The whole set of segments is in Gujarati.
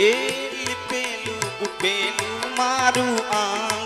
એ લીપેલું ગુપેલું મારું આ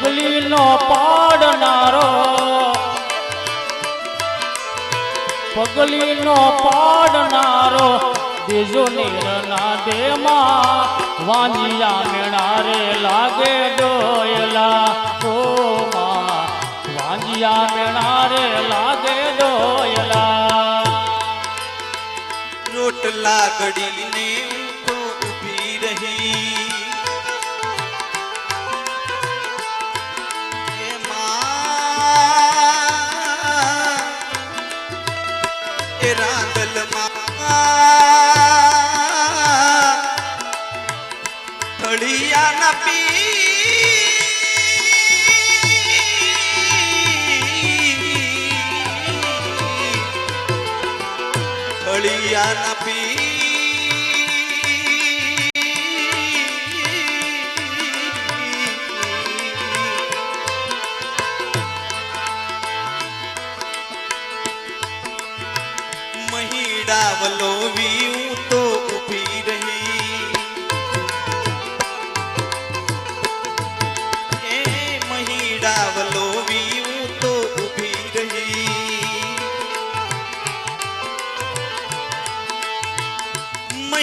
પગલીનો પાડનારો પગલીનો પાડનારો દેજો નીરના દેમાં વાંજિયા મેળારે લાગે ડોયલા. ઓ માં, વાંજિયા મેળારે લાગે ડોયલા. રોટલા ઘડીને ઊભી રહી. થળિયા ના પી થળિયા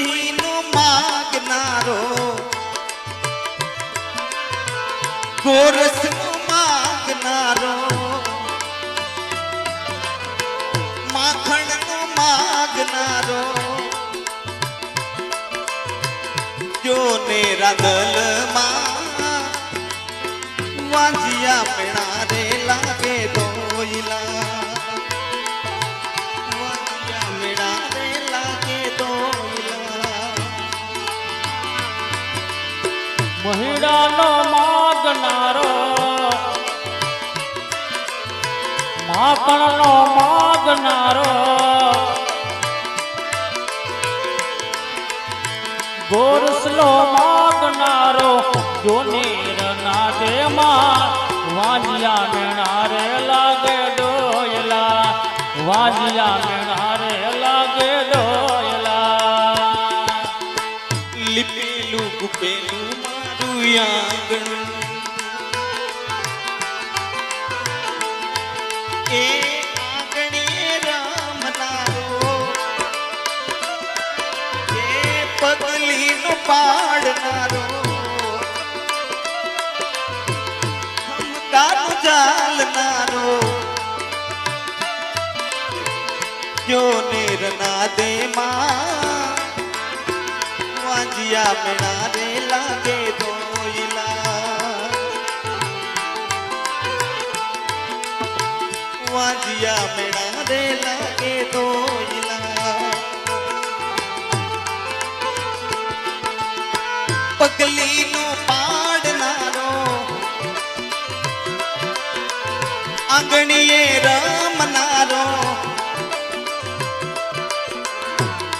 મહિનો માગનારો. ગોરસ માગનારો. માખણ નો માગનારો. જો ને રાંદલમાં વાંજિયા પેણા રે લાગે દોયલા મહિડાનો માગનારો માપણનો માગનારો ગોરસલો માગનારો જોનીર નાદે દેમાં વાંજિયા મેણારે લાગે ડોયલા. વાજિયા મેણારે લાગે ડોયલા. લીપેલું ગુપેલું મારું આંગણું. એ આંગણીએ રામનારો એ પગલીનો પાડનારો ખમકારો ચાલનારો જો નિરના દેમાં વાંજિયા મેળા રે લાગે. આંગણીએ રમનારો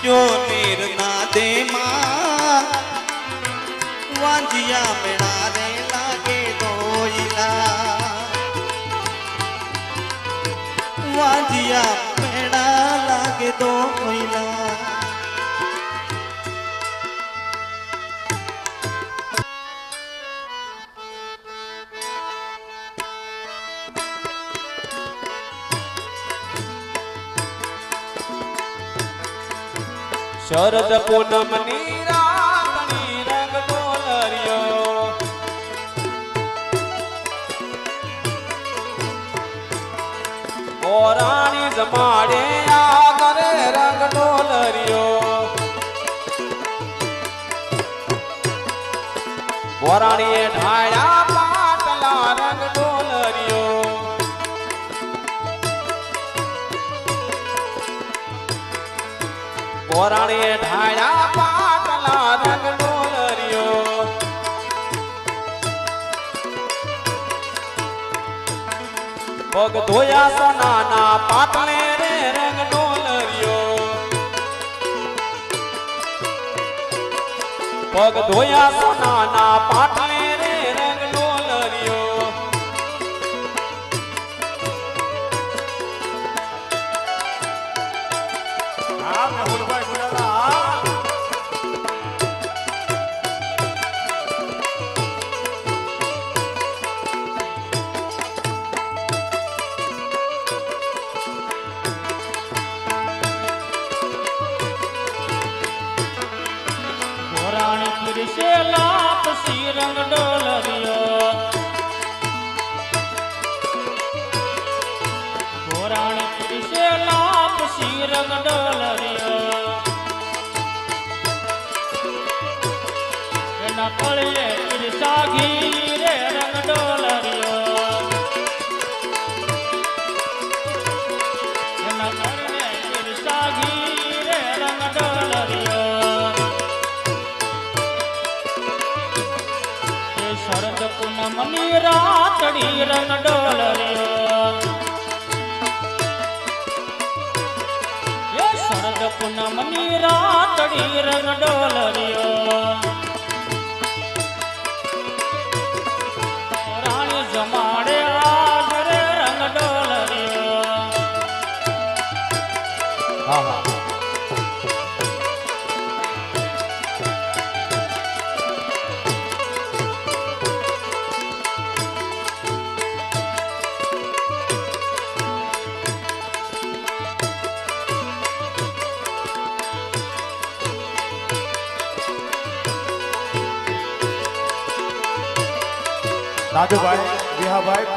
જો નિરના દેમાં વાંજિયા મેળા રે લાગે દોઈલા વાંજિયા શરદ પૂનમની રાતની રંગ ડોલરિયો ઓરાણી જમાડે આગરે રંગ ડોલરિયો ઓરાણીએ ઢાળ્યા પોરાણીએ ઢાળ્યા પાટલા રંગ ડોલરિયો પગ ધોયા સોનાના પાટલે રે રંગ ડોલરિયો પગ ધોયા સોનાના પાટલે પૂનમની રાતડી રંગ ડોલરિયો રાજુભાઈ, વિહાભાઈ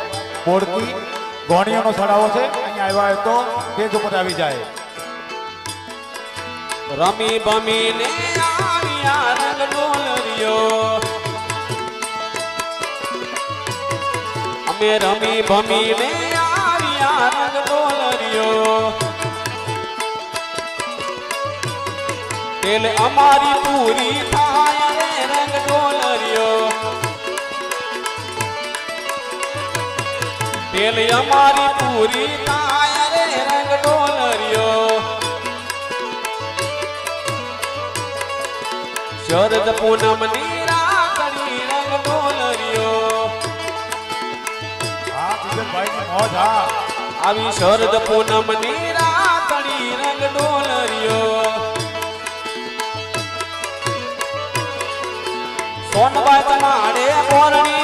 બોડકી ગોણીઓનો સડાવો છે. અહીંયા આવ્યા હોય તો સ્ટેજ ઉપર આવી જાય. રમી બમીને આવ્યા રંગ ડોલરિયો અમે રમી ભમીને આવ્યા રંગ ડોલરિયો એટલે અમારી પૂરી પેલે અમારી પૂરી થાય રે રંગ ડોલરિયો. શરદ પૂનમની રાતડી રંગ ડોલરિયો. આવી શરદ પૂનમની રાતડી રંગ ડોલરિયો. સોનબાઈ તમારે મોરણી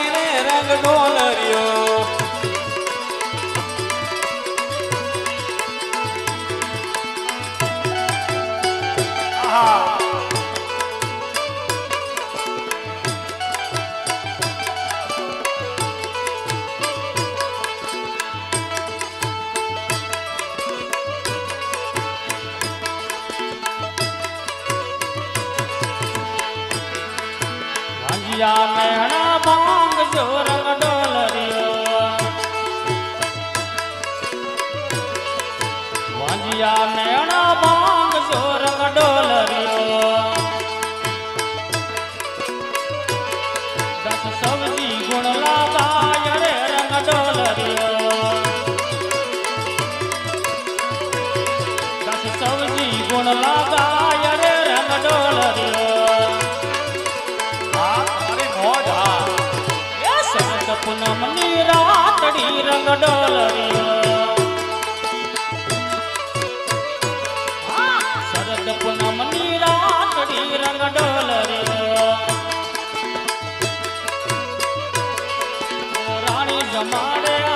ભાંજિયા મેણા ભાંગ જો રંગ ડોલરિયો. ભાંજિયા પૂનમની રાતડી રંગ ડોલરી શરદ પૂનમની રાતડી રંગ ડોલરી રાણી જમાડે